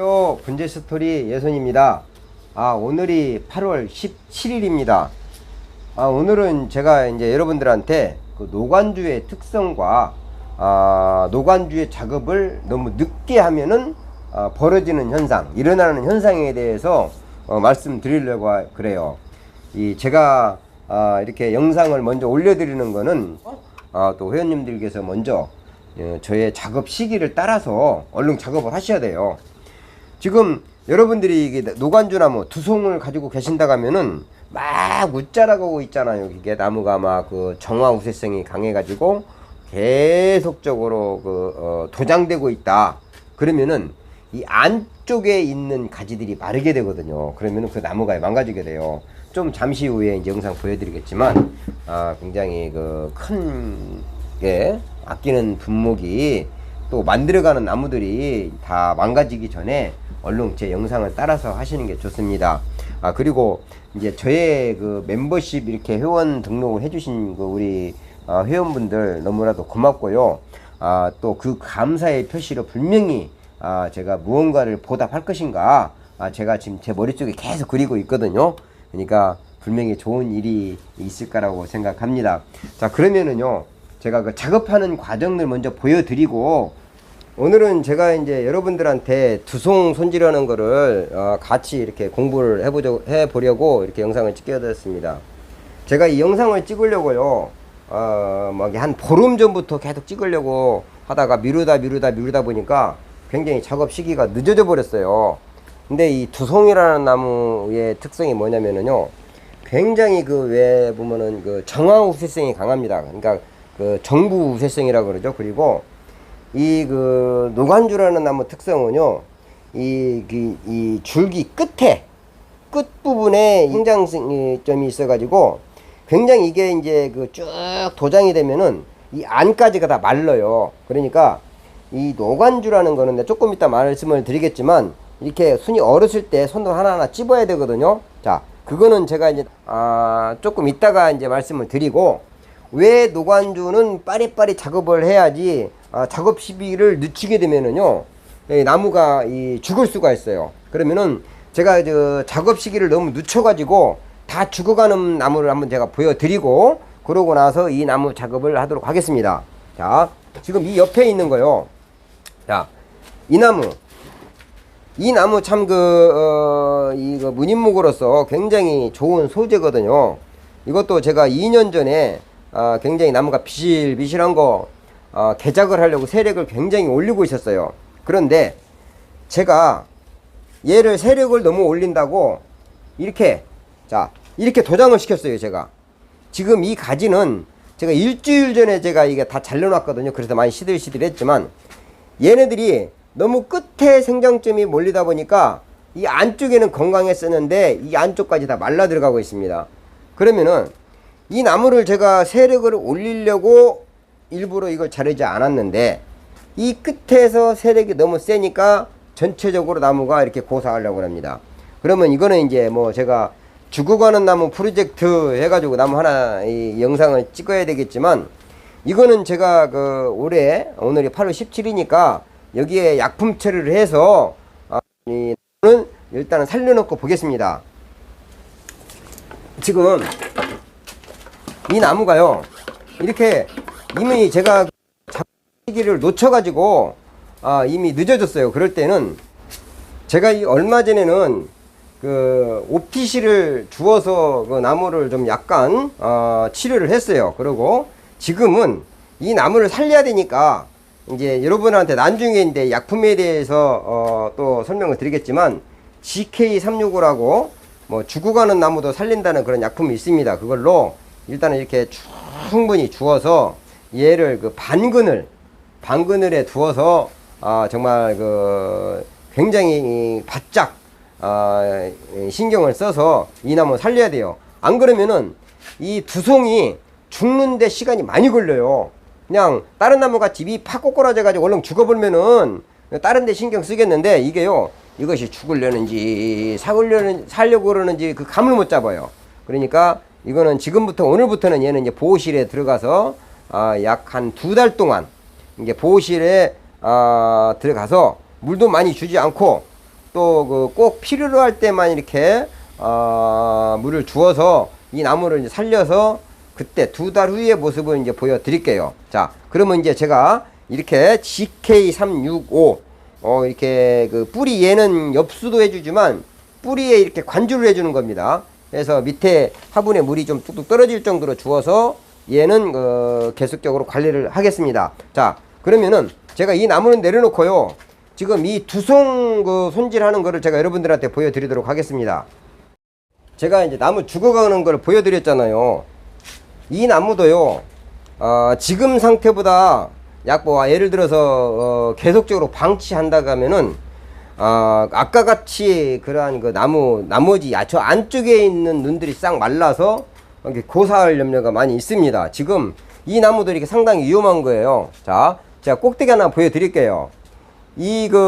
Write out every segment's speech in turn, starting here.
안녕하세요. 분재 스토리 예선입니다. 아, 오늘이 8월 17일입니다. 아, 오늘은 제가 이제 여러분들한테 그 노관주의 특성과 아, 노관주의 작업을 너무 늦게 하면은 아, 벌어지는 현상, 일어나는 현상에 대해서 어, 말씀드리려고 하- 그래요. 이 제가 아, 이렇게 영상을 먼저 올려드리는 거는 아, 또 회원님들께서 먼저 예, 저의 작업 시기를 따라서 얼른 작업을 하셔야 돼요. 지금 여러분들이 이게 노관주나무 두송을 가지고 계신다 하면은 막 웃자라고 있잖아요. 이게 나무가 막 그 정화 우세성이 강해가지고 계속적으로 그 어, 도장되고 있다. 그러면은 이 안쪽에 있는 가지들이 마르게 되거든요. 그러면은 그 나무가 망가지게 돼요. 좀 잠시 후에 이제 영상 보여드리겠지만 아 굉장히 그 큰 게 아끼는 분목이 또 만들어가는 나무들이 다 망가지기 전에 얼른 제 영상을 따라서 하시는 게 좋습니다. 아 그리고 이제 저의 그 멤버십 이렇게 회원 등록을 해주신 그 우리 아, 회원분들 너무나도 고맙고요. 아 또 그 감사의 표시로 분명히 아 제가 무언가를 보답할 것인가 아 제가 지금 제 머릿속에 계속 그리고 있거든요. 그러니까 분명히 좋은 일이 있을 거라고 생각합니다. 자 그러면은요 제가 그 작업하는 과정을 먼저 보여드리고 오늘은 제가 이제 여러분들한테 두송 손질하는 거를 어, 같이 이렇게 공부를 해보려, 해보려고 이렇게 영상을 찍게 되었습니다. 제가 이 영상을 찍으려고요, 어, 막한 보름 전부터 계속 찍으려고 하다가 미루다 미루다 미루다 보니까 굉장히 작업 시기가 늦어져 버렸어요. 근데 이 두송이라는 나무의 특성이 뭐냐면은요, 굉장히 그 왜 보면은 그 정화 우세성이 강합니다. 그러니까 그 정부 우세성이라 그러죠. 그리고 이 그 노관주라는 나무 특성은요, 이, 그, 이 줄기 끝에 끝 부분에 성장점이 있어 가지고 굉장히 이게 이제 그 쭉 도장이 되면은 이 안까지가 다 말라요. 그러니까 이 노관주라는 거는 조금 이따 말씀을 드리겠지만 이렇게 순이 얼었을 때 손으로 하나하나 찝어야 되거든요. 자, 그거는 제가 이제 아 조금 이따가 이제 말씀을 드리고 왜 노관주는 빠리빠리 작업을 해야지 아, 작업 시비를 늦추게 되면은요 이 나무가 이 죽을 수가 있어요. 그러면은 제가 저 작업 시기를 너무 늦춰 가지고 다 죽어가는 나무를 한번 제가 보여드리고 그러고 나서 이 나무 작업을 하도록 하겠습니다. 자, 지금 이 옆에 있는 거요. 자, 이 나무. 이 나무 참 그, 어, 이거 무늬목으로서 굉장히 좋은 소재거든요. 이것도 제가 2년 전에 아, 굉장히 나무가 비실비실한 거 아, 개작을 하려고 세력을 굉장히 올리고 있었어요. 그런데 제가 얘를 세력을 너무 올린다고 이렇게 자 이렇게 도장을 시켰어요 제가. 지금 이 가지는 제가 일주일 전에 제가 이게 다 잘라놨거든요. 그래서 많이 시들시들 했지만 얘네들이 너무 끝에 생장점이 몰리다 보니까 이 안쪽에는 건강했었는데 이 안쪽까지 다 말라 들어가고 있습니다. 그러면은 이 나무를 제가 세력을 올리려고 일부러 이걸 자르지 않았는데 이 끝에서 세력이 너무 세니까 전체적으로 나무가 이렇게 고사하려고 합니다. 그러면 이거는 이제 뭐 제가 죽어가는 나무 프로젝트 해가지고 나무 하나 이 영상을 찍어야 되겠지만 이거는 제가 그 올해 오늘이 8월 17이니까 여기에 약품 처리를 해서 아, 이 나무는 일단은 살려놓고 보겠습니다. 지금 이 나무가요 이렇게 이미 제가 시기를 놓쳐가지고 아, 이미 늦어졌어요. 그럴 때는 제가 이 얼마 전에는 그 오피시를 주어서 그 나무를 좀 약간 어, 치료를 했어요. 그리고 지금은 이 나무를 살려야 되니까 이제 여러분한테 나중에 이제 약품에 대해서 어, 또 설명을 드리겠지만 GK365라고 뭐 죽어가는 나무도 살린다는 그런 약품이 있습니다. 그걸로 일단은 이렇게 충분히 주어서 얘를 그 반근을 반그늘에 두어서 아, 정말 그 굉장히 바짝 아, 신경을 써서 이 나무 살려야 돼요. 안 그러면은 이 두송이 죽는데 시간이 많이 걸려요. 그냥 다른 나무 같이 입이 팍 꼬꾸라져 가지고 얼른 죽어버리면은 다른 데 신경 쓰겠는데 이게요. 이것이 죽으려는지 살려고 그러는지 그 감을 못 잡아요. 그러니까 이거는 지금부터 오늘부터는 얘는 이제 보호실에 들어가서 아, 약 한 두 달 동안 이게 보호실에 아, 들어가서 물도 많이 주지 않고 또 그 꼭 필요로 할 때만 이렇게 어, 물을 주어서 이 나무를 이제 살려서 그때 두 달 후의 모습을 이제 보여드릴게요. 자, 그러면 이제 제가 이렇게 GK365 어 이렇게 그 뿌리 얘는 엽수도 해주지만 뿌리에 이렇게 관주를 해주는 겁니다. 그래서 밑에 화분에 물이 좀 뚝뚝 떨어질 정도로 주어서 얘는 어, 계속적으로 관리를 하겠습니다. 자, 그러면은 제가 이 나무는 내려놓고요. 지금 이 두송 그 손질하는 거를 제가 여러분들한테 보여드리도록 하겠습니다. 제가 이제 나무 죽어가는 걸 보여드렸잖아요. 이 나무도요, 어, 지금 상태보다 약 뭐, 예를 들어서, 어, 계속적으로 방치한다고 하면은, 어, 아까 같이 그러한 그 나무, 나머지, 야, 저 안쪽에 있는 눈들이 싹 말라서, 이렇게 고사할 염려가 많이 있습니다. 지금 이 나무들이 이렇게 상당히 위험한 거예요. 자, 제가 꼭대기 하나 보여드릴게요. 이그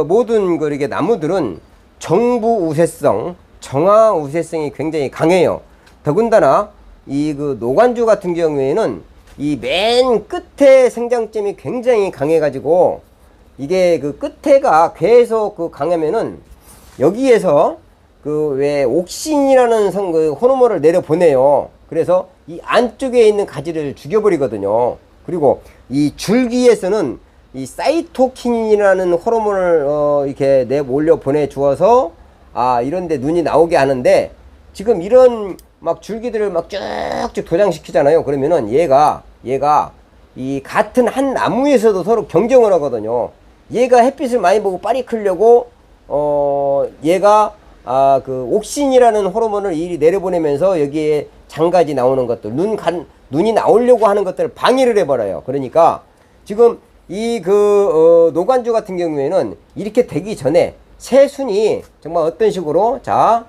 어, 모든 그 이렇게 나무들은 정부 우세성, 정화 우세성이 굉장히 강해요. 더군다나 이 그 노관주 같은 경우에는 이 맨 끝에 생장점이 굉장히 강해가지고 이게 그 끝에가 계속 그 강하면은 여기에서 그 왜 옥신이라는 성, 그 호르몬을 내려보내요. 그래서 이 안쪽에 있는 가지를 죽여버리거든요. 그리고 이 줄기에서는 이 사이토킨이라는 호르몬을 어 이렇게 내 몰려 보내 주어서 아 이런데 눈이 나오게 하는데 지금 이런 막 줄기들을 막 쭉쭉 도장시키잖아요. 그러면은 얘가 얘가 이 같은 한 나무에서도 서로 경쟁을 하거든요. 얘가 햇빛을 많이 보고 빨리 크려고 어 얘가 아 그 옥신이라는 호르몬을 이리 내려보내면서 여기에 장가지 나오는 것들 눈 간, 눈이 나오려고 하는 것들을 방해를 해버려요. 그러니까 지금 이그 어, 노관주 같은 경우에는 이렇게 되기 전에 새순이 정말 어떤 식으로 자,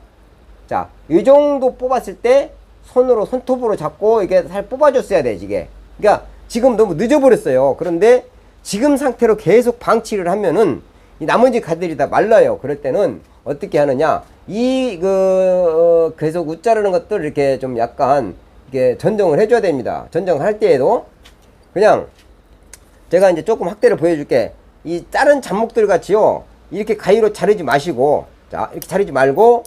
자, 이 정도 뽑았을 때 손으로 손톱으로 잡고 이게 살 뽑아줬어야 돼 이게. 그러니까 지금 너무 늦어버렸어요. 그런데 지금 상태로 계속 방치를 하면은 이 나머지 가들이 다 말라요. 그럴 때는 어떻게 하느냐? 이그 어, 계속 웃자르는 것들 이렇게 좀 약간 이게 전정을 해줘야 됩니다. 전정할 때에도 그냥 제가 이제 조금 확대를 보여줄게. 이 다른 잡목들 같이요. 이렇게 가위로 자르지 마시고, 자, 이렇게 자르지 말고,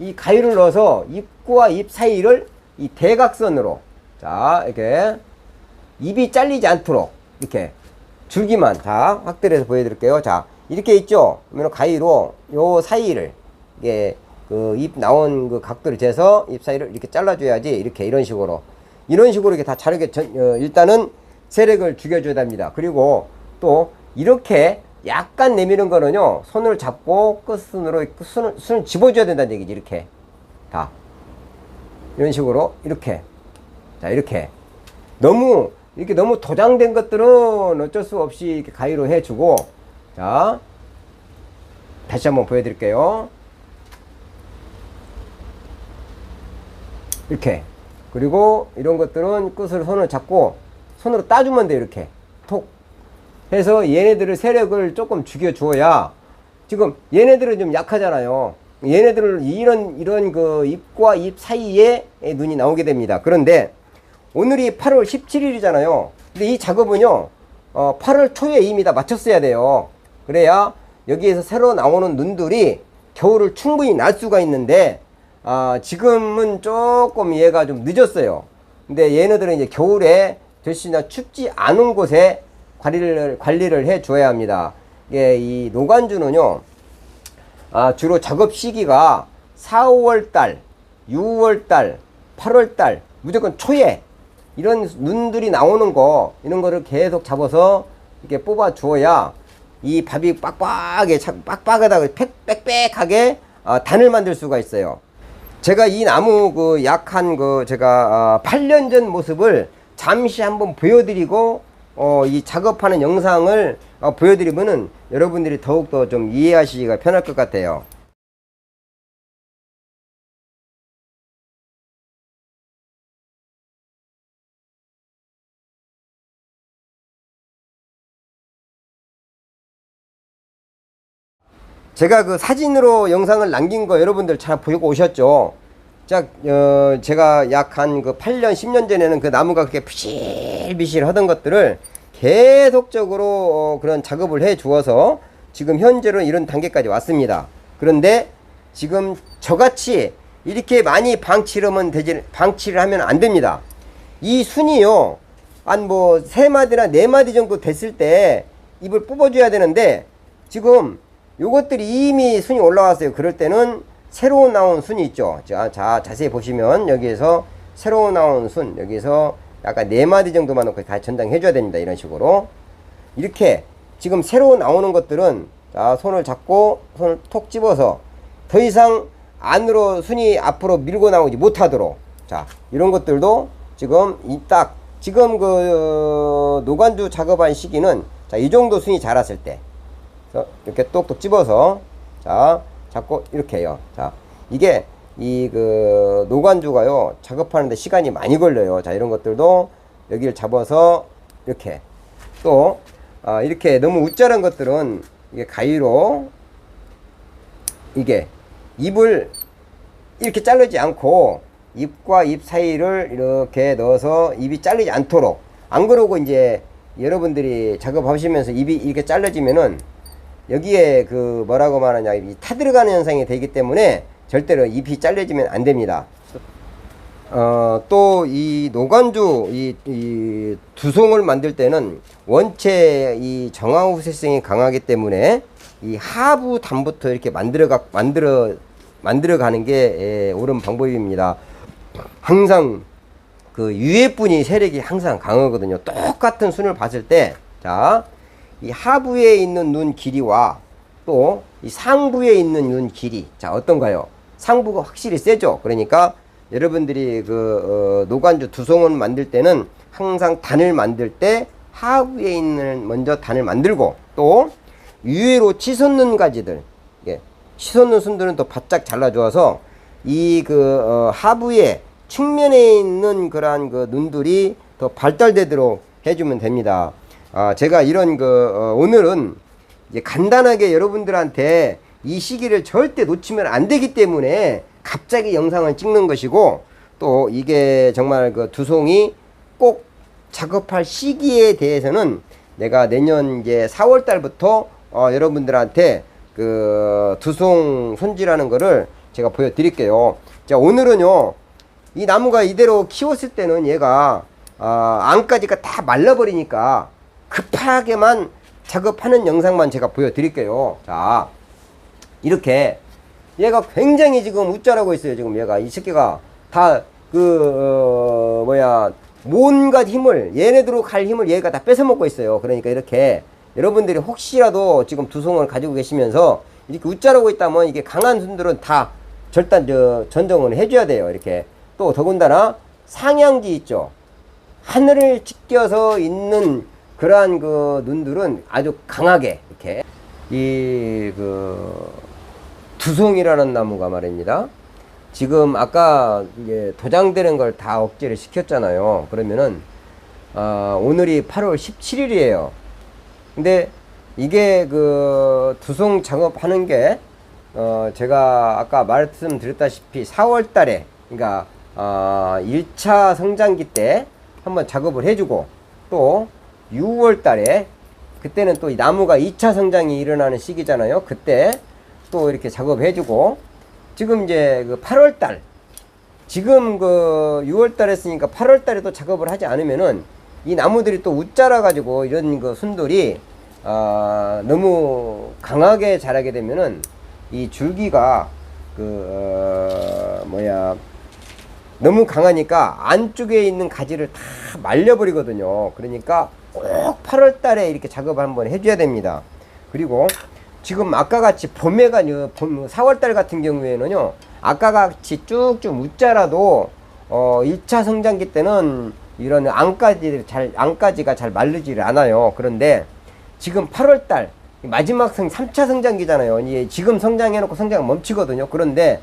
이 가위를 넣어서 잎과 잎 사이를 이 대각선으로, 자, 이렇게 입이 잘리지 않도록, 이렇게 줄기만, 자, 확대를 해서 보여드릴게요. 자, 이렇게 있죠? 그러면 가위로 요 사이를, 이게 그 잎 나온 그 각도를 재서 잎 사이를 이렇게 잘라줘야지, 이렇게 이런 식으로. 이런 식으로 이렇게 다 자르게, 전, 어, 일단은 세력을 죽여줘야 됩니다. 그리고 또 이렇게 약간 내미는 거는요, 손을 잡고 끝순으로, 끝순을, 손을 집어줘야 된다는 얘기지, 이렇게. 다. 이런 식으로, 이렇게. 자, 이렇게. 너무, 이렇게 너무 도장된 것들은 어쩔 수 없이 이렇게 가위로 해주고, 자. 다시 한번 보여드릴게요. 이렇게. 그리고 이런 것들은 끝을 손을 잡고 손으로 따주면 돼 이렇게 톡 해서 얘네들을 세력을 조금 죽여 주어야 지금 얘네들은 좀 약하잖아요 얘네들을 이런 이런 그 잎과 잎 사이에 눈이 나오게 됩니다 그런데 오늘이 8월 17일이잖아요. 근데 이 작업은요 어 8월 초에 이미 다 마쳤어야 돼요. 그래야 여기에서 새로 나오는 눈들이 겨울을 충분히 날 수가 있는데 아 지금은 조금 얘가 좀 늦었어요. 근데 얘네들은 이제 겨울에 대신에 춥지 않은 곳에 관리를, 관리를 해 줘야 합니다. 예, 이 노관주는요, 아, 주로 작업 시기가 4, 5월 달, 6월 달, 8월 달, 무조건 초에 이런 눈들이 나오는 거, 이런 거를 계속 잡아서 이렇게 뽑아 주어야 이 밥이 빡빡하게, 빡빡하다고 빽빽하게 아, 단을 만들 수가 있어요. 제가 이 나무 그 약한 그 제가 아, 8년 전 모습을 잠시 한번 보여드리고 어, 이 작업하는 영상을 어, 보여드리면은 여러분들이 더욱더 좀 이해하시기가 편할 것 같아요. 제가 그 사진으로 영상을 남긴 거 여러분들 잘 보고 오셨죠? 자, 어, 제가 약 한 그 8년, 10년 전에는 그 나무가 그렇게 피실피실 하던 것들을 계속적으로 어, 그런 작업을 해 주어서 지금 현재로는 이런 단계까지 왔습니다. 그런데 지금 저같이 이렇게 많이 방치를 하면 되지, 방치를 하면 안 됩니다. 이 순이요, 한 뭐 세 마디나 네 마디 정도 됐을 때 입을 뽑아줘야 되는데 지금 요것들이 이미 순이 올라왔어요. 그럴 때는 새로 나온 순이 있죠. 자, 자 자세히 보시면 여기에서 새로 나온 순 여기서 약간 네 마디 정도만 놓고 다 전당해 줘야 됩니다. 이런 식으로 이렇게 지금 새로 나오는 것들은 자 손을 잡고 손을 톡 집어서 더 이상 안으로 순이 앞으로 밀고 나오지 못하도록 자 이런 것들도 지금 이 딱 지금 그 노관주 작업한 시기는 자 이 정도 순이 자랐을 때 그래서 이렇게 똑똑 집어서 자 잡고 이렇게 해요. 자 이게 이 그 노관주가요 작업하는데 시간이 많이 걸려요. 자 이런 것들도 여기를 잡아서 이렇게 또 아, 이렇게 너무 웃자란 것들은 이게 가위로 이게 입을 이렇게 자르지 않고 입과 입 사이를 이렇게 넣어서 입이 잘리지 않도록. 안 그러고 이제 여러분들이 작업하시면서 입이 이렇게 잘라지면은 여기에 그 뭐라고 말하냐 이 타들어가는 현상이 되기 때문에 절대로 잎이 잘려지면 안 됩니다. 어, 또 이 노관주 이, 이 두송을 만들 때는 원체 이 정화 후세성이 강하기 때문에 이 하부 단부터 이렇게 만들어 가 만들어 만들어 가는 게 예, 옳은 방법입니다. 항상 그 유해분이 세력이 항상 강하거든요. 똑같은 순을 봤을 때, 자, 이 하부에 있는 눈 길이와 또 이 상부에 있는 눈 길이, 자, 어떤가요? 상부가 확실히 세죠. 그러니까 여러분들이 그 어, 노관주 두송을 만들 때는 항상 단을 만들 때 하부에 있는 먼저 단을 만들고 또 유해로 치솟는 가지들, 예, 치솟는 순들은 또 바짝 잘라주어서 이그 어, 하부에 측면에 있는 그러한 그 눈들이 더 발달되도록 해주면 됩니다. 아, 제가 이런 그 어, 오늘은 간단하게 여러분들한테 이 시기를 절대 놓치면 안 되기 때문에 갑자기 영상을 찍는 것이고 또 이게 정말 그 두송이 꼭 작업할 시기에 대해서는 내가 내년 이제 4월 달부터 어, 여러분들한테 그 두송 손질하는 거를 제가 보여드릴게요. 자 오늘은요 이 나무가 이대로 키웠을 때는 얘가 어, 안까지가 다 말라버리니까 급하게만 작업하는 영상만 제가 보여드릴게요. 자 이렇게 얘가 굉장히 지금 웃자라고 있어요. 지금 얘가 이 새끼가 다그 어, 뭐야 온갖 힘을 얘네들로 갈 힘을 얘가 다 뺏어 먹고 있어요. 그러니까 이렇게 여러분들이 혹시라도 지금 두송을 가지고 계시면서 이렇게 웃자라고 있다면 이게 강한 순들은 다 절단 저 전정을 해줘야 돼요. 이렇게 또 더군다나 상향지 있죠. 하늘을 지켜서 있는 그러한 그 눈들은 아주 강하게 이렇게 이 그 두송이라는 나무가 말입니다. 지금 아까 이게 도장되는 걸 다 억제를 시켰잖아요. 그러면은 아, 오늘이 8월 17일이에요. 근데 이게 그 두송 작업하는 게 어, 제가 아까 말씀드렸다시피 4월 달에 그러니까 어, 1차 성장기 때 한번 작업을 해주고 또 6월 달에 그때는 또 이 나무가 2차 성장이 일어나는 시기잖아요. 그때 또 이렇게 작업해주고 지금 이제 그 8월 달 지금 그 6월 달 했으니까 8월 달에 또 작업을 하지 않으면은 이 나무들이 또 웃자라 가지고 이런 그 순돌이 아 너무 강하게 자라게 되면은 이 줄기가 그 어, 뭐야 너무 강하니까 안쪽에 있는 가지를 다 말려버리거든요. 그러니까 꼭 8월 달에 이렇게 작업을 한번 해줘야 됩니다. 그리고 지금 아까 같이 봄에가 봄 4월 달 같은 경우에는요. 아까 같이 쭉쭉 묻자라도 어 1차 성장기 때는 이런 안까지 잘 안까지가 잘 마르지를 않아요. 그런데 지금 8월 달 마지막 성 3차 성장기잖아요. 이게 지금 성장해 놓고 성장 멈추거든요. 그런데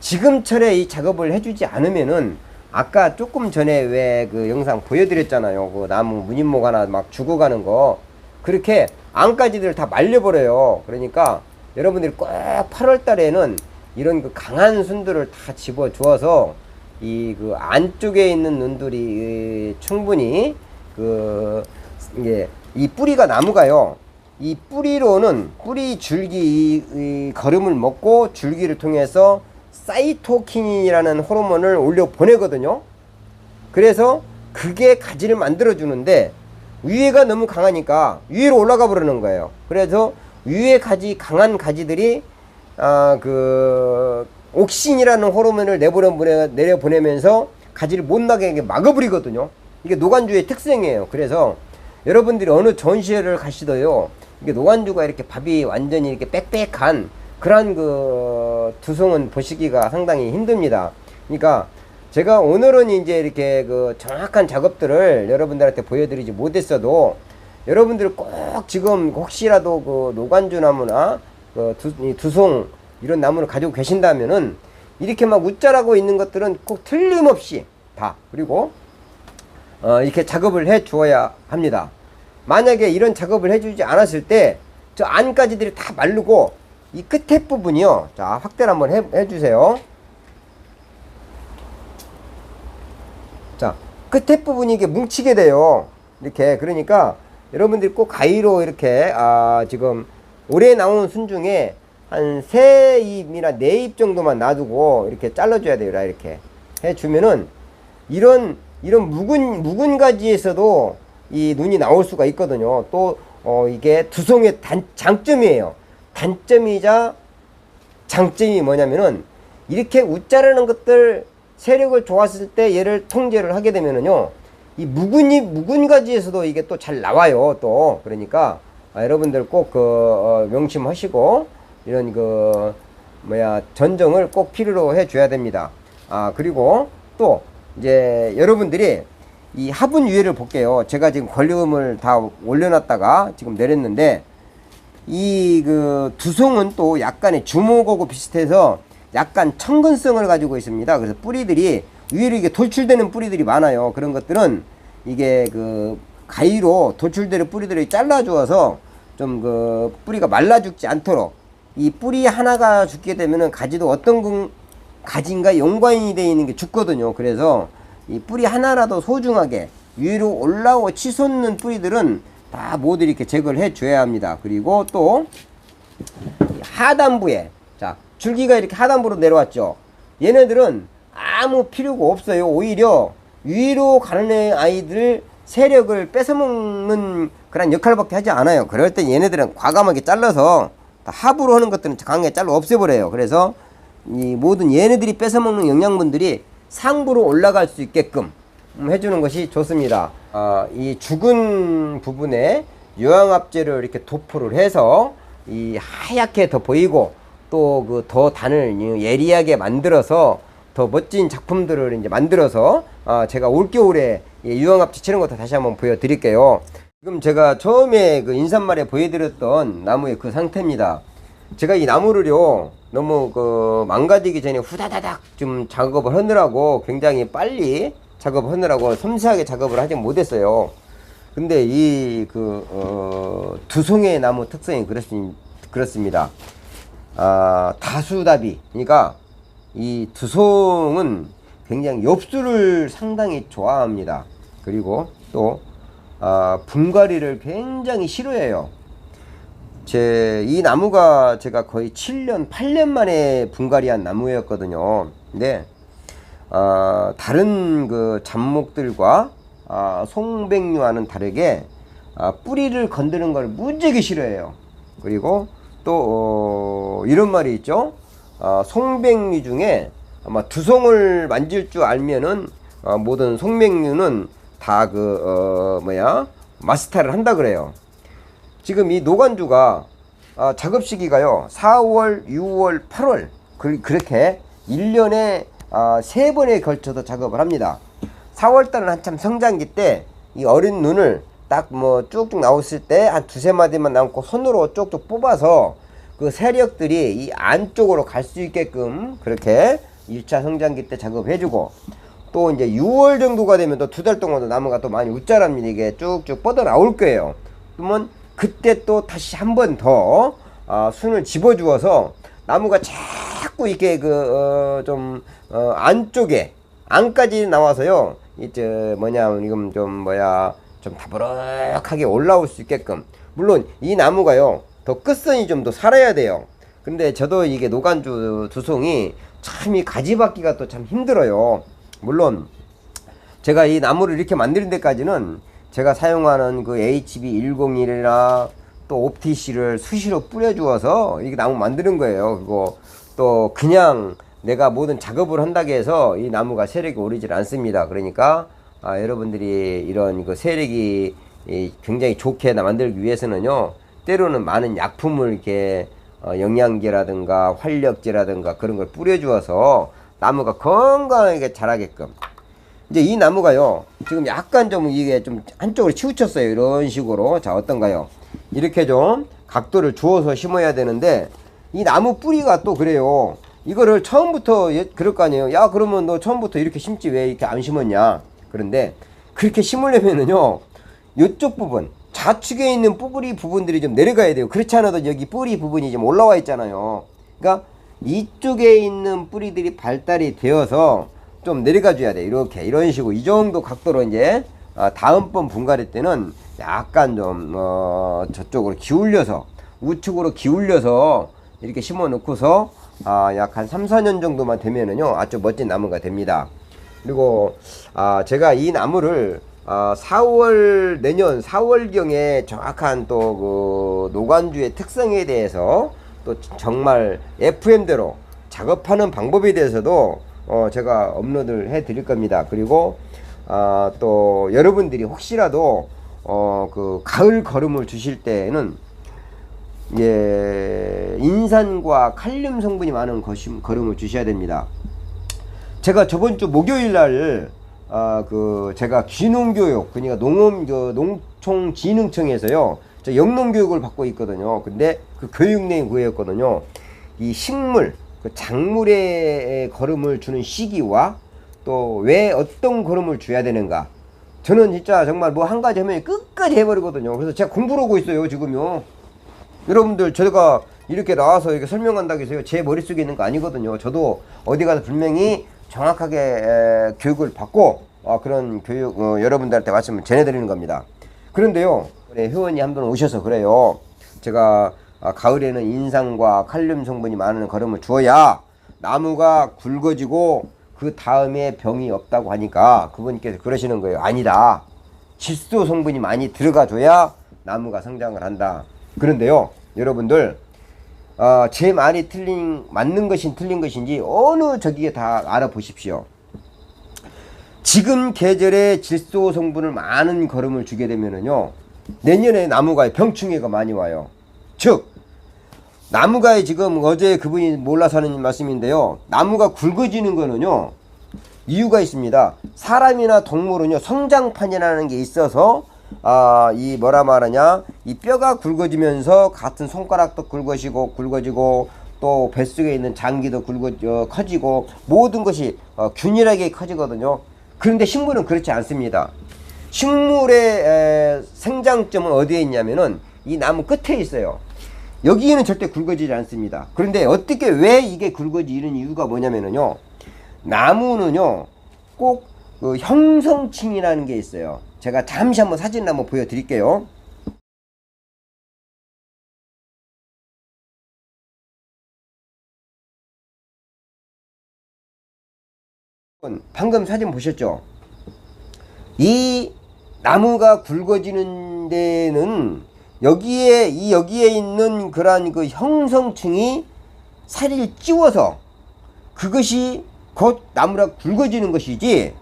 지금 철에 이 작업을 해 주지 않으면은 아까 조금 전에 왜 그 영상 보여드렸잖아요. 그 나무 무늬목 하나 막 죽어가는 거 그렇게 안까지들 다 말려버려요. 그러니까 여러분들이 꼭 8월 달에는 이런 그 강한 순들을 다 집어 주어서 이 그 안쪽에 있는 눈들이 충분히 그 이게 이 뿌리가 나무가요. 이 뿌리로는 뿌리 줄기 이, 이 거름을 먹고 줄기를 통해서 사이토킨이라는 호르몬을 올려 보내거든요. 그래서 그게 가지를 만들어 주는데 위에가 너무 강하니까 위로 올라가 버리는 거예요. 그래서 위에 가지 강한 가지들이 아 그 옥신이라는 호르몬을 내보내 보내 내려 보내면서 가지를 못 나게 막아버리거든요. 이게 노간주의 특성이에요. 그래서 여러분들이 어느 전시회를 가시더요. 이게 노간주가 이렇게 밥이 완전히 이렇게 빽빽한 그런 그 두송은 보시기가 상당히 힘듭니다. 그러니까 제가 오늘은 이제 이렇게 그 정확한 작업들을 여러분들한테 보여드리지 못했어도 여러분들 꼭 지금 혹시라도 그 노간주 나무나 그 두, 이 두송 이런 나무를 가지고 계신다면은 이렇게 막 웃자라고 있는 것들은 꼭 틀림없이 다 그리고 어, 이렇게 작업을 해 주어야 합니다. 만약에 이런 작업을 해주지 않았을 때 저 안까지들이 다 마르고 이 끝에 부분이요. 자 확대를 한번 해, 해주세요. 자 끝에 부분이 이게 뭉치게 돼요. 이렇게 그러니까 여러분들이 꼭 가위로 이렇게 아 지금 올해 나온 순 중에 한 세 입이나 네 입 정도만 놔두고 이렇게 잘라줘야 돼요. 이렇게 해주면은 이런 이런 묵은 묵은 가지에서도 이 눈이 나올 수가 있거든요. 또 어, 이게 두송의 단, 장점이에요. 단점이자 장점이 뭐냐면은 이렇게 웃자라는 것들 세력을 좋았을 때 얘를 통제를 하게 되면은요. 이 묵은이 묵은 가지에서도 이게 또 잘 나와요. 또 그러니까 아, 여러분들 꼭그 어, 명심하시고 이런 그 뭐야 전정을 꼭 필요로 해 줘야 됩니다. 아 그리고 또 이제 여러분들이 이 화분 위에를 볼게요. 제가 지금 권리음을 다 올려놨다가 지금 내렸는데 이 그 두송은 또 약간의 주목하고 비슷해서 약간 청근성을 가지고 있습니다. 그래서 뿌리들이 위로 이게 돌출되는 뿌리들이 많아요. 그런 것들은 이게 그 가위로 돌출되는 뿌리들을 잘라 주어서 좀 그 뿌리가 말라 죽지 않도록 이 뿌리 하나가 죽게 되면은 가지도 어떤 근 가지인가 연관이 되어 있는 게 죽거든요. 그래서 이 뿌리 하나라도 소중하게 위로 올라오고 치솟는 뿌리들은 다 모두 이렇게 제거를 해 줘야 합니다. 그리고 또 하단부에 자 줄기가 이렇게 하단부로 내려왔죠. 얘네들은 아무 필요가 없어요. 오히려 위로 가는 아이들 세력을 뺏어먹는 그런 역할밖에 하지 않아요. 그럴 때 얘네들은 과감하게 잘라서 다 합으로 하는 것들은 강하게 잘라 없애버려요. 그래서 이 모든 얘네들이 뺏어먹는 영양분들이 상부로 올라갈 수 있게끔 음, 해주는 것이 좋습니다. 아, 이 죽은 부분에 유황합제를 이렇게 도포를 해서 이 하얗게 더 보이고 또 그 더 단을 예리하게 만들어서 더 멋진 작품들을 이제 만들어서 아, 제가 올겨울에 유황합제 치는 것도 다시 한번 보여드릴게요. 지금 제가 처음에 그 인삼말에 보여드렸던 나무의 그 상태입니다. 제가 이 나무를요 너무 그 망가지기 전에 후다다닥 좀 작업을 하느라고 굉장히 빨리 작업을 하느라고 섬세하게 작업을 하지 못했어요. 근데 이 그 어, 두송의 나무 특성이 그렇습, 그렇습니다. 아, 다수답이 그러니까 이 두송은 굉장히 엽수를 상당히 좋아합니다. 그리고 또 아, 분갈이를 굉장히 싫어해요. 제 이 나무가 제가 거의 7년, 8년 만에 분갈이한 나무였거든요. 근데 아, 다른 그 잡목들과 아, 송백류와는 다르게 아, 뿌리를 건드는 걸 무지하게 싫어해요. 그리고 또 어, 이런 말이 있죠. 아, 송백류 중에 아마 두송을 만질 줄 알면은 어, 모든 송백류는 다 그 어, 뭐야 마스터를 한다 그래요. 지금 이 노간주가 아, 작업 시기가요 4월, 6월, 8월 그, 그렇게 1년에 아, 3번에 걸쳐서 작업을 합니다. 4월 달은 한참 성장기 때 이 어린 눈을 딱 뭐 쭉쭉 나왔을 때 한 두세 마디만 남고 손으로 쪽쪽 뽑아서 그 세력들이 이 안쪽으로 갈 수 있게끔 그렇게 1차 성장기 때 작업해주고 또 이제 6월 정도가 되면 또 두 달 동안도 나무가 또 많이 웃자랍니다. 이게 쭉쭉 뻗어 나올 거예요. 그러면 그때 또 다시 한 번더 어, 순을 집어주어서 나무가 자꾸 이렇게 그좀 어, 어, 안쪽에 안까지 나와서요. 이제 뭐냐 지금 좀 뭐야 좀 다부럭하게 올라올 수 있게끔 물론 이 나무가요 더 끝선이 좀 더 살아야 돼요. 근데 저도 이게 노간주 두송이 참 이 가지 받기가 또 참 힘들어요. 물론 제가 이 나무를 이렇게 만드는 데까지는 제가 사용하는 그 HB101이나 또 옵티시를 수시로 뿌려주어서 이게 나무 만드는 거예요. 그리고 또 그냥 내가 모든 작업을 한다고 해서 이 나무가 세력이 오르질 않습니다. 그러니까 아, 여러분들이 이런 그 세력이 이 굉장히 좋게 나- 만들기 위해서는요. 때로는 많은 약품을 이렇게 어, 영양제라든가 활력제라든가 그런 걸 뿌려주어서 나무가 건강하게 자라게끔 이제 이 나무가요 지금 약간 좀 이게 좀 한쪽으로 치우쳤어요 이런 식으로 자 어떤가요 이렇게 좀 각도를 주어서 심어야 되는데 이 나무 뿌리가 또 그래요. 이거를 처음부터 예- 그럴 거 아니에요. 야 그러면 너 처음부터 이렇게 심지 왜 이렇게 안 심었냐? 그런데 그렇게 심으려면은요 이쪽 부분 좌측에 있는 뿌리 부분들이 좀 내려가야 돼요. 그렇지 않아도 여기 뿌리 부분이 좀 올라와 있잖아요. 그러니까 이쪽에 있는 뿌리들이 발달이 되어서 좀 내려가 줘야 돼. 이렇게 이런 식으로 이 정도 각도로 이제 아, 다음번 분갈이 때는 약간 좀 어, 저쪽으로 기울여서 우측으로 기울여서 이렇게 심어 놓고서 아, 약 한 3, 4년 정도만 되면은요 아주 멋진 나무가 됩니다 그리고 아, 제가 이 나무를 아, 4월 내년 4월경에 정확한 또 그 노관주의 특성에 대해서 또 정말 FM대로 작업하는 방법에 대해서도 어, 제가 업로드를 해 드릴 겁니다. 그리고 아, 또 여러분들이 혹시라도 어, 그 가을 걸음을 주실 때는 예, 인산과 칼륨 성분이 많은 것이, 걸음을 주셔야 됩니다. 제가 저번 주 목요일 날, 아, 그, 제가 귀농교육, 그러니까 농업, 그 농촌진흥청에서요, 저 영농교육을 받고 있거든요. 근데 그 교육 내용 그거였거든요. 이 식물, 그 작물의 걸음을 주는 시기와 또 왜 어떤 걸음을 줘야 되는가. 저는 진짜 정말 뭐 한 가지 하면 끝까지 해버리거든요. 그래서 제가 공부를 하고 있어요, 지금요. 여러분들 제가 이렇게 나와서 이렇게 설명한다고 해서요 제 머릿속에 있는 거 아니거든요. 저도 어디 가서 분명히 정확하게 에, 교육을 받고 어, 그런 교육 어, 여러분들한테 말씀을 전해드리는 겁니다. 그런데요 네, 회원이 한 분 오셔서 그래요. 제가 아, 가을에는 인산과 칼륨 성분이 많은 걸음을 주어야 나무가 굵어지고 그 다음에 병이 없다고 하니까 그분께서 그러시는 거예요. 아니다. 질소 성분이 많이 들어가 줘야 나무가 성장을 한다. 그런데요, 여러분들, 어, 제 말이 틀린, 맞는 것인 틀린 것인지 어느 저기에 다 알아보십시오. 지금 계절에 질소 성분을 많은 걸음을 주게 되면은요, 내년에 나무가 병충해가 많이 와요. 즉, 나무가 지금 어제 그분이 몰라서 하는 말씀인데요, 나무가 굵어지는 거는요, 이유가 있습니다. 사람이나 동물은요 성장판이라는 게 있어서 아 이 뭐라 말하냐 이 뼈가 굵어지면서 같은 손가락도 굵어지고 굵어지고 또 뱃속에 있는 장기도 굵어 어, 커지고 모든 것이 어, 균일하게 커지거든요. 그런데 식물은 그렇지 않습니다. 식물의 에, 생장점은 어디에 있냐면은 이 나무 끝에 있어요. 여기에는 절대 굵어지지 않습니다. 그런데 어떻게 왜 이게 굵어지는 이유가 뭐냐면은요. 나무는요 꼭 그 형성층이라는 게 있어요. 제가 잠시 한번 사진을 한번 보여드릴게요. 방금 사진 보셨죠? 이 나무가 굵어지는 데는 여기에 이 여기에 있는 그러한 그 형성층이 살을 찌워서 그것이 곧 나무가 굵어지는 것이지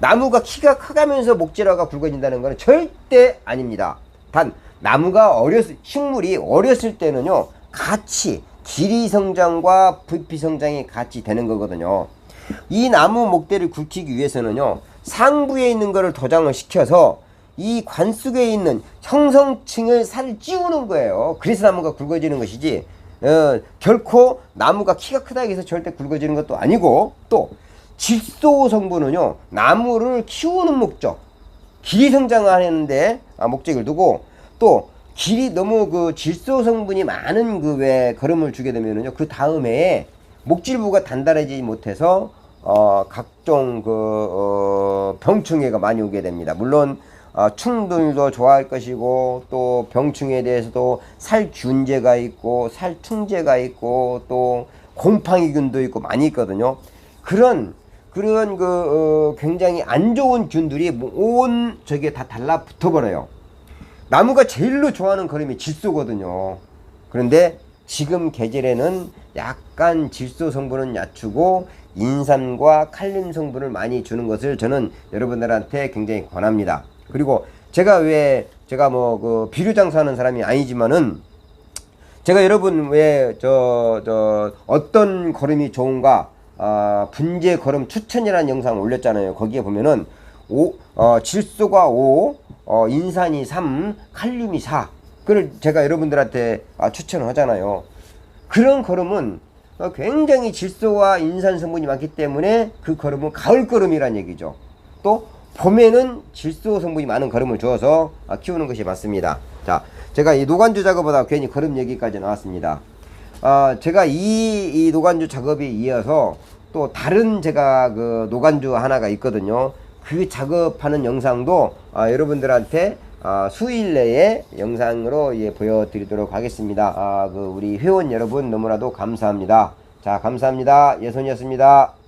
나무가 키가 커가면서 목재라가 굵어진다는 것은 절대 아닙니다. 단 나무가 어렸을 식물이 어렸을 때는요 같이 길이 성장과 부피 성장이 같이 되는 거거든요. 이 나무 목대를 굵히기 위해서는요 상부에 있는 것을 도장을 시켜서 이 관 속에 있는 형성층을 살을 찌우는 거예요. 그래서 나무가 굵어지는 것이지 어, 결코 나무가 키가 크다 해서 절대 굵어지는 것도 아니고 또 질소 성분은요 나무를 키우는 목적 길이 성장하는데 아, 목적을 두고 또 길이 너무 그 질소 성분이 많은 그왜 걸음을 주게 되면은요 그 다음에 목질부가 단단해지지 못해서 어 각종 그 어, 병충해가 많이 오게 됩니다. 물론 아, 충들도 좋아할 것이고 또 병충에 대해서도 살균제가 있고 살충제가 있고 또 곰팡이균도 있고 많이 있거든요. 그런 그런 그 어, 굉장히 안 좋은 균들이 뭐온 저기에 다 달라붙어 버려요. 나무가 제일로 좋아하는 거름이 질소거든요. 그런데 지금 계절에는 약간 질소 성분은 낮추고 인산과 칼륨 성분을 많이 주는 것을 저는 여러분들한테 굉장히 권합니다. 그리고 제가 왜 제가 뭐 그 비료 장사하는 사람이 아니지만은 제가 여러분 왜 저 저 어떤 걸음이 좋은가 아, 분재 걸음 추천이라는 영상 올렸잖아요. 거기에 보면은 오, 어, 질소가 5, 어, 인산이 3, 칼륨이 4. 그걸 제가 여러분들한테 아, 추천을 하잖아요. 그런 걸음은 어, 굉장히 질소와 인산 성분이 많기 때문에 그 걸음은 가을 걸음이란 얘기죠. 또 봄에는 질소 성분이 많은 걸음을 주어서 아, 키우는 것이 맞습니다. 자, 제가 이 노간주 작업보다 괜히 걸음 얘기까지 나왔습니다. 아, 제가 이, 이 노간주 작업에 이어서 또 다른 제가 그 노간주 하나가 있거든요. 그 작업하는 영상도 아, 여러분들한테 아, 수일 내에 영상으로 예, 보여드리도록 하겠습니다. 아, 그 우리 회원 여러분 너무나도 감사합니다. 자, 감사합니다. 예선이었습니다.